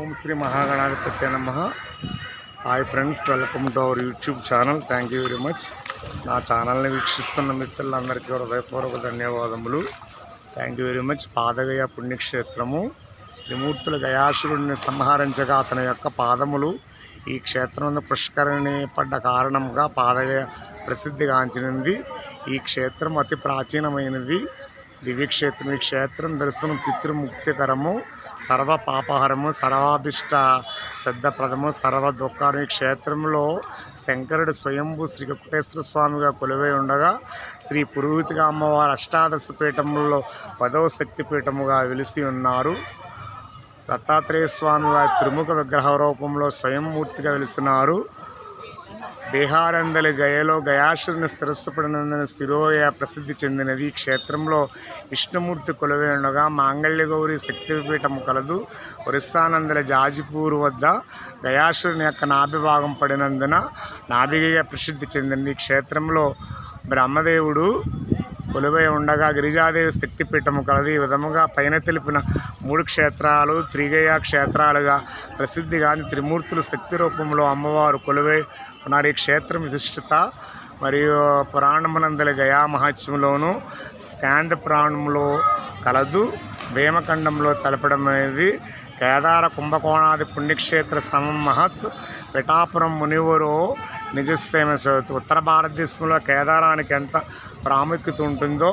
ఓం శ్రీ మహాగణాధిపత్య నమ. Hi friends welcome to our YouTube channel. Thank you very much. నా ఛానల్ని వీక్షిస్తున్న మిత్రులందరికీ హృదయపూర్వక ధన్యవాదములు. Thank you very much. Padagaya పుణ్యక్షేత్రము. త్రిమూర్తుల గయాసురుడిని సంహరించగా అతని యొక్క పాదములు ఈ క్షేత్రంలో పుష్కరిణి పడ్డ కారణంగా పాదగయ ప్రసిద్ధిగాంచినది. ఈ క్షేత్రం అతి ప్రాచీనమైనది. దివ్యక్షేత్రం ఈ క్షేత్రం దర్శనం పితృముక్తికరము సర్వ పాపహరము సర్వాభిష్ట శ్రద్ధప్రదము సర్వ దుఃఖాలు ఈ క్షేత్రంలో శంకరుడు స్వయంభూ శ్రీ కుటేశ్వర స్వామిగా కొలువై ఉండగా శ్రీ పురోహితిగా అమ్మవారు అష్టాదశ పీఠములలో పదవ శక్తి పీఠముగా వెలిసి ఉన్నారు. దత్తాత్రేయ స్వామి వారి త్రిముఖ విగ్రహ రూపంలో స్వయంమూర్తిగా వెలిసినారు. బీహారందలి గయలో గయాశ్రుని శిరస్సుపడినందున శిరోయ ప్రసిద్ధి చెందినది. ఈ క్షేత్రంలో విష్ణుమూర్తి కొలువై ఉండగా మాంగళ్య గౌరి శక్తిపీఠం కలదు. ఒరిస్సానందల జాజిపూర్ వద్ద గయాశ్రుని యొక్క నాభిభాగం పడినందున నాభిగా ప్రసిద్ధి చెందింది. ఈ క్షేత్రంలో బ్రహ్మదేవుడు కొలువై ఉండగా గిరిజాదేవి శక్తిపీఠము కలది ఈ విధముగా పైన తెలిపిన మూడు క్షేత్రాలు త్రిగయ క్షేత్రాలుగా ప్రసిద్ధిగాని త్రిమూర్తులు శక్తి రూపంలో అమ్మవారు కొలువై ఉన్నారు. ఈ క్షేత్రం విశిష్టత మరియు పురాణమునందలి గయా మహత్యంలోను స్కాంద పురాణంలో కలదు. భీమఖండంలో తలపడం అనేది కేదార కుంభకోణాది పుణ్యక్షేత్ర సమం మహత్. పిఠాపురం మునివరు నిజస్థేమ ఉత్తర భారతదేశంలో కేదారానికి ఎంత ప్రాముఖ్యత ఉంటుందో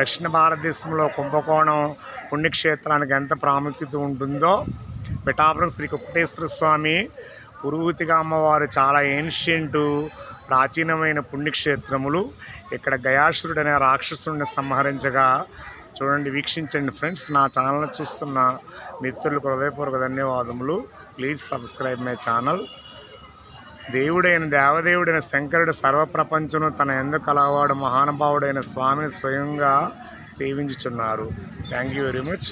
దక్షిణ భారతదేశంలో కుంభకోణం పుణ్యక్షేత్రానికి ఎంత ప్రాముఖ్యత ఉంటుందో పిఠాపురం శ్రీ కుప్పటేశ్వర స్వామి పురుగుతిగా అమ్మవారు చాలా ఏన్షియంటు ప్రాచీనమైన పుణ్యక్షేత్రములు. ఇక్కడ గయాసురుడు అనే రాక్షసుడిని సంహరించగా చూడండి వీక్షించండి ఫ్రెండ్స్ నా ఛానల్ చూస్తున్న మిత్రులకు హృదయపూర్వక ధన్యవాదములు. Please subscribe my channel. దేవుడైన దేవదేవుడైన శంకరుడు సర్వప్రపంచను తన ఎందుకు కలవాడు మహానుభావుడైన స్వామిని స్వయంగా సేవించుచున్నారు. Thank you very much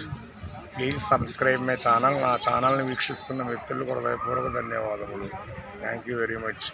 please subscribe my channel. నా ఛానల్ని వీక్షిస్తున్న మిత్రులకు హృదయపూర్వక ధన్యవాదములు. Thank you very much.